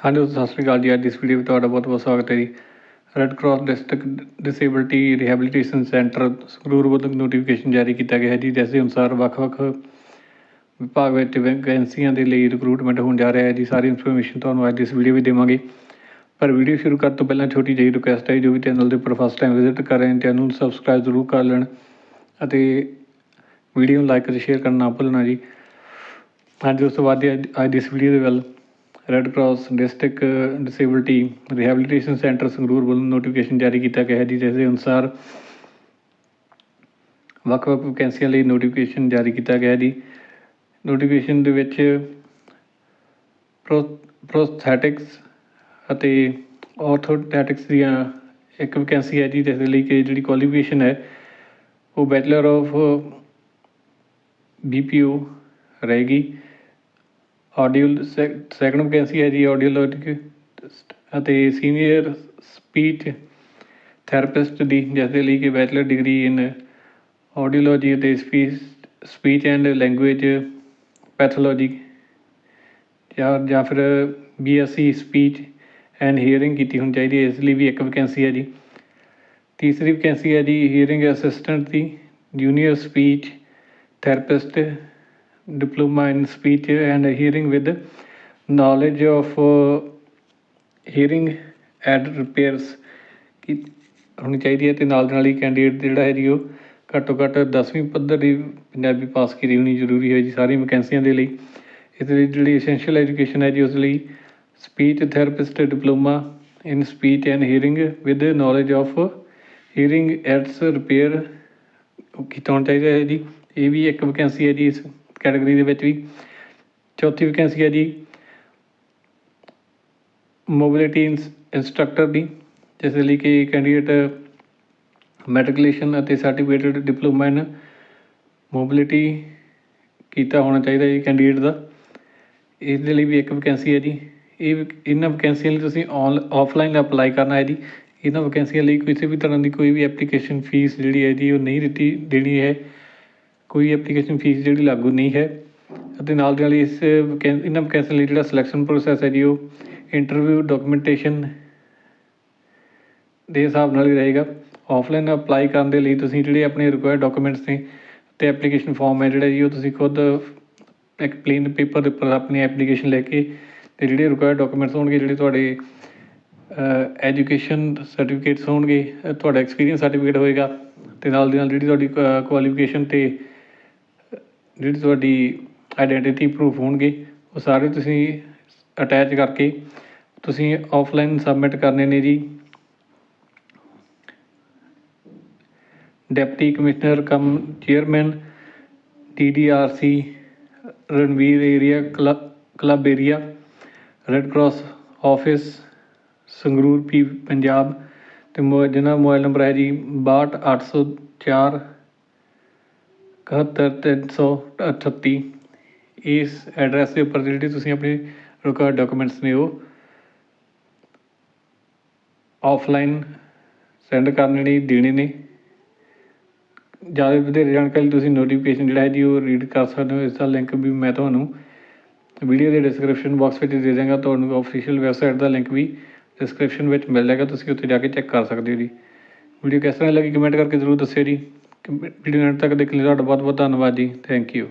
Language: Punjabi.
ਹਾਂਜੀ, ਸਤਿ ਸ਼੍ਰੀ ਅਕਾਲ ਜੀ। ਅੱਜ ਇਸ ਵੀਡੀਓ ਵਿੱਚ ਤੁਹਾਡਾ ਬਹੁਤ ਬਹੁਤ ਸਵਾਗਤ ਹੈ ਜੀ। Red cross district disability rehabilitation centre Sangrur ਵੱਲੋਂ ਨੋਟੀਫਿਕੇਸ਼ਨ ਜਾਰੀ ਕੀਤਾ ਗਿਆ ਹੈ ਜੀ, ਜਿਸ ਦੇ ਅਨੁਸਾਰ ਵੱਖ-ਵੱਖ ਵਿਭਾਗ ਵਿੱਚ ਵੈਕੈਂਸੀਆਂ ਦੇ ਲਈ ਰਿਕਰੂਟਮੈਂਟ ਹੋਣ ਜਾ ਰਿਹਾ ਹੈ ਜੀ। ਸਾਰੀ ਇਨਫੋਰਮੇਸ਼ਨ ਤੁਹਾਨੂੰ ਅੱਜ ਇਸ ਵੀਡੀਓ ਵਿੱਚ ਦੇਵਾਂਗੇ। ਪਰ ਵੀਡੀਓ ਸ਼ੁਰੂ ਕਰਨ ਤੋਂ ਪਹਿਲਾਂ ਛੋਟੀ ਜਿਹੀ ਰਿਕੁਐਸਟ ਹੈ ਜੋ ਵੀ ਚੈਨਲ ਦੇ ਉੱਪਰ ਫਸਟ ਟਾਈਮ ਵਿਜ਼ਿਟ ਕਰ ਰਹੇ ਹਨ ਚੈਨਲ ਨੂੰ ਸਬਸਕ੍ਰਾਈਬ ਜ਼ਰੂਰ ਕਰ ਲੈਣ ਅਤੇ ਵੀਡੀਓ ਨੂੰ ਲਾਈਕ ਅਤੇ ਸ਼ੇਅਰ ਕਰਨਾ ਨਾ ਭੁੱਲਣਾ ਜੀ। ਹਾਂਜੀ, ਉਸ ਤੋਂ ਬਾਅਦ ਦੀ ਅੱਜ ਅੱਜ ਦੀ ਇਸ ਵੀਡੀਓ ਦੇ ਵੱਲ red cross district disability rehabilitation centre Sangrur ਵੱਲੋਂ ਨੋਟੀਫਿਕੇਸ਼ਨ ਜਾਰੀ ਕੀਤਾ ਗਿਆ ਹੈ ਜੀ, ਜਿਸ ਦੇ ਅਨੁਸਾਰ ਵੱਖ-ਵੱਖ ਵੈਕੈਂਸੀਆਂ ਲਈ ਨੋਟੀਫਿਕੇਸ਼ਨ ਜਾਰੀ ਕੀਤਾ ਗਿਆ ਹੈ ਜੀ। ਨੋਟੀਫਿਕੇਸ਼ਨ ਦੇ ਵਿੱਚ ਪ੍ਰੋ ਪ੍ਰੋਸਥੈਟਿਕਸ ਅਤੇ ਆਰਥੋਟੈਟਿਕਸ ਦੀਆਂ ਇੱਕ ਵੈਕੈਂਸੀ ਹੈ ਜੀ, ਜਿਸ ਦੇ ਲਈ ਕਿ ਜਿਹੜੀ ਕੁਆਲੀਫਿਕੇਸ਼ਨ ਹੈ, ਉਹ ਬੈਚਲਰ ਆਫ ਬੀਪੀਓ ਰਹੇਗੀ। ਆਡੀਓ ਸੈਕੰਡ ਵੈਕੈਂਸੀ ਹੈ ਜੀ ਆਡੀਓਲੋਜਿਕ ਅਤੇ ਸੀਨੀਅਰ ਸਪੀਚ ਥੈਰੇਪਿਸਟ ਦੀ ਜਿਸ ਦੇ ਲਈ ਕਿ ਬੈਚਲਰ ਡਿਗਰੀ ਇਨ ਆਡੀਓਲੋਜੀ ਅਤੇ speech speech and language pathology ਜਾਂ ਜਾਂ ਫਿਰ ਬੀਐਸਸੀ ਸਪੀਚ ਐਂਡ ਹੀਅਰਿੰਗ ਕੀਤੀ ਹੋਣੀ ਚਾਹੀਦੀ ਹੈ, ਇਸ ਲਈ ਵੀ ਇੱਕ ਵਕੈਂਸੀ ਹੈ ਜੀ। ਤੀਸਰੀ ਵਕੈਂਸੀ ਹੈ ਜੀ hearing assistant the junior speech therapist diploma in speech and hearing with knowledge of hearing hearing aid repairs ਕੀ ਹੋਣੀ ਚਾਹੀਦੀ ਹੈ ਅਤੇ ਨਾਲ ਦੀ ਨਾਲ ਹੀ ਕੈਂਡੀਡੇਟ ਜਿਹੜਾ ਹੈ ਜੀ ਉਹ ਘੱਟੋ ਘੱਟ 10ਵੀਂ ਪੱਧਰ ਦੀ ਪੰਜਾਬੀ ਪਾਸ ਕੀਤੀ ਹੋਣੀ ਜ਼ਰੂਰੀ ਹੈ ਜੀ ਸਾਰੀਆਂ ਵੈਕੈਂਸੀਆਂ ਦੇ ਲਈ। ਇਸ ਲਈ ਜਿਹੜੀ ਅਸੈਂਸ਼ੀਅਲ ਐਜੂਕੇਸ਼ਨ ਹੈ ਜੀ ਉਸ ਲਈ speech therapist diploma in speech and hearing with knowledge of hearing aids repair ਕੀਤਾ ਹੋਣਾ ਚਾਹੀਦਾ ਹੈ ਜੀ। ਇਹ ਵੀ ਇੱਕ ਵੈਕੈਂਸੀ ਹੈ ਜੀ ਇਸ ਕੈਟਾਗਰੀ ਦੇ ਵਿੱਚ ਵੀ। ਚੌਥੀ ਵੈਕੈਂਸੀ ਹੈ ਜੀ ਮੋਬਿਲਿਟੀ ਇੰਸਟ੍ਰਕਟਰ ਦੀ, ਜਿਸ ਦੇ ਲਈ ਕਿ ਕੈਂਡੀਡੇਟ ਮੈਟ੍ਰਿਕੂਲੇਸ਼ਨ ਅਤੇ ਸਰਟੀਫਿਕੇਟਡ ਡਿਪਲੋਮਾ ਇਨ ਮੋਬਿਲਿਟੀ ਕੀਤਾ ਹੋਣਾ ਚਾਹੀਦਾ ਜੀ ਕੈਂਡੀਡੇਟ ਦਾ। ਇਸ ਦੇ ਲਈ ਵੀ ਇੱਕ ਵੈਕੈਂਸੀ ਹੈ ਜੀ। ਇਹ ਇਹਨਾਂ ਵੈਕੈਂਸੀਆਂ ਲਈ ਤੁਸੀਂ ਆਨ ਆਫਲਾਈਨ ਅਪਲਾਈ ਕਰਨਾ ਹੈ ਜੀ। ਇਹਨਾਂ ਵੈਕੈਂਸੀਆਂ ਲਈ ਕਿਸੇ ਵੀ ਤਰ੍ਹਾਂ ਦੀ ਕੋਈ ਵੀ ਐਪਲੀਕੇਸ਼ਨ ਫੀਸ ਜਿਹੜੀ ਹੈ ਜੀ, ਉਹ ਨਹੀਂ ਦਿੱਤੀ, ਦੇਣੀ ਹੈ। ਕੋਈ ਐਪਲੀਕੇਸ਼ਨ ਫੀਸ ਜਿਹੜੀ ਲਾਗੂ ਨਹੀਂ ਹੈ ਅਤੇ ਨਾਲ ਦੀ ਨਾਲ ਇਸ ਵਕੈਂ ਇਹਨਾਂ ਵੈਕੈਂਸੀ ਲਈ ਜਿਹੜਾ ਸਿਲੈਕਸ਼ਨ ਪ੍ਰੋਸੈਸ ਹੈ ਜੀ, ਉਹ ਇੰਟਰਵਿਊ ਡਾਕੂਮੈਂਟੇਸ਼ਨ ਦੇ ਹਿਸਾਬ ਨਾਲ ਹੀ ਰਹੇਗਾ। ਔਫਲਾਈਨ ਅਪਲਾਈ ਕਰਨ ਦੇ ਲਈ ਤੁਸੀਂ ਜਿਹੜੇ ਆਪਣੇ ਰਿਕੁਆਇਰਡ ਡਾਕੂਮੈਂਟਸ ਨੇ ਅਤੇ ਐਪਲੀਕੇਸ਼ਨ ਫਾਰਮ ਹੈ ਜਿਹੜਾ ਜੀ, ਉਹ ਤੁਸੀਂ ਖੁਦ ਇੱਕ ਪਲੇਨ ਪੇਪਰ ਦੇ ਉੱਪਰ ਆਪਣੀ ਐਪਲੀਕੇਸ਼ਨ ਲੈ ਕੇ ਅਤੇ ਜਿਹੜੇ ਰਿਕੁਆਇਰਡ ਡਾਕੂਮੈਂਟਸ ਹੋਣਗੇ, ਜਿਹੜੇ ਤੁਹਾਡੇ ਐਜੂਕੇਸ਼ਨ ਸਰਟੀਫਿਕੇਟਸ ਹੋਣਗੇ, ਤੁਹਾਡਾ ਐਕਸਪੀਰੀਅੰਸ ਸਰਟੀਫਿਕੇਟ ਹੋਏਗਾ ਅਤੇ ਨਾਲ ਦੀ ਨਾਲ ਜਿਹੜੀ ਤੁਹਾਡੀ ਕੁਆਲੀਫਿਕੇਸ਼ਨ ਤੇ ਜਿਹੜੀ ਤੁਹਾਡੀ ਆਈਡੈਂਟਿਟੀ ਪ੍ਰੂਫ ਹੋਣਗੇ, ਉਹ ਸਾਰੇ ਤੁਸੀਂ ਅਟੈਚ ਕਰਕੇ ਤੁਸੀਂ ਔਫਲਾਈਨ ਸਬਮਿਟ ਕਰਨੇ ਨੇ ਜੀ। Deputy commissioner cum chairman D D R C Ranveer area club club area red cross office Sangrur P Punjab ਤੇ ਜਿਹਨਾਂ ਮੋਬਾਈਲ ਨੰਬਰ ਹੈ ਜੀ 62804 ਇਕਹੱਤਰ ਤਿੰਨ ਸੌ ਅਠੱਤੀ। ਇਸ ਐਡਰੈਸ ਦੇ ਉੱਪਰ ਜਿਹੜੀ ਤੁਸੀਂ ਆਪਣੀ ਰਿਕਾਰਡ ਡਾਕੂਮੈਂਟਸ ਨੇ ਉਹ ਆਫਲਾਈਨ ਸੈਂਡ ਕਰਨੇ ਨੇ ਦੇਣੇ ਨੇ। ਜ਼ਿਆਦਾ ਵਧੇਰੇ ਜਾਣਕਾਰੀ ਤੁਸੀਂ ਨੋਟੀਫਿਕੇਸ਼ਨ ਜਿਹੜਾ ਹੈ ਜੀ ਉਹ ਰੀਡ ਕਰ ਸਕਦੇ ਹੋ। ਇਸ ਦਾ ਲਿੰਕ ਵੀ ਮੈਂ ਤੁਹਾਨੂੰ ਵੀਡੀਓ ਦੇ ਡਿਸਕ੍ਰਿਪਸ਼ਨ ਬਾਕਸ ਵਿੱਚ ਦੇ ਦਿਆਂਗਾ। ਤੁਹਾਨੂੰ ਅਫੀਸ਼ੀਅਲ ਵੈਬਸਾਈਟ ਦਾ ਲਿੰਕ ਵੀ ਡਿਸਕ੍ਰਿਪਸ਼ਨ ਵਿੱਚ ਮਿਲ ਜਾਏਗਾ। ਤੁਸੀਂ ਉੱਥੇ ਜਾ ਕੇ ਚੈੱਕ ਕਰ ਸਕਦੇ ਹੋ ਜੀ। ਵੀਡੀਓ ਕਿਸ ਤਰ੍ਹਾਂ ਲੱਗੀ? ਕਮੈਂਟ ਕਰਕੇ ਜ਼ਰੂਰ ਦੱਸਿਓ ਜੀ। ਵੀਡੀਓ ਐਂਡ ਤੱਕ ਦੇਖਣ ਲਈ ਤੁਹਾਡਾ ਬਹੁਤ ਬਹੁਤ ਧੰਨਵਾਦ ਜੀ ਥੈਂਕ ਯੂ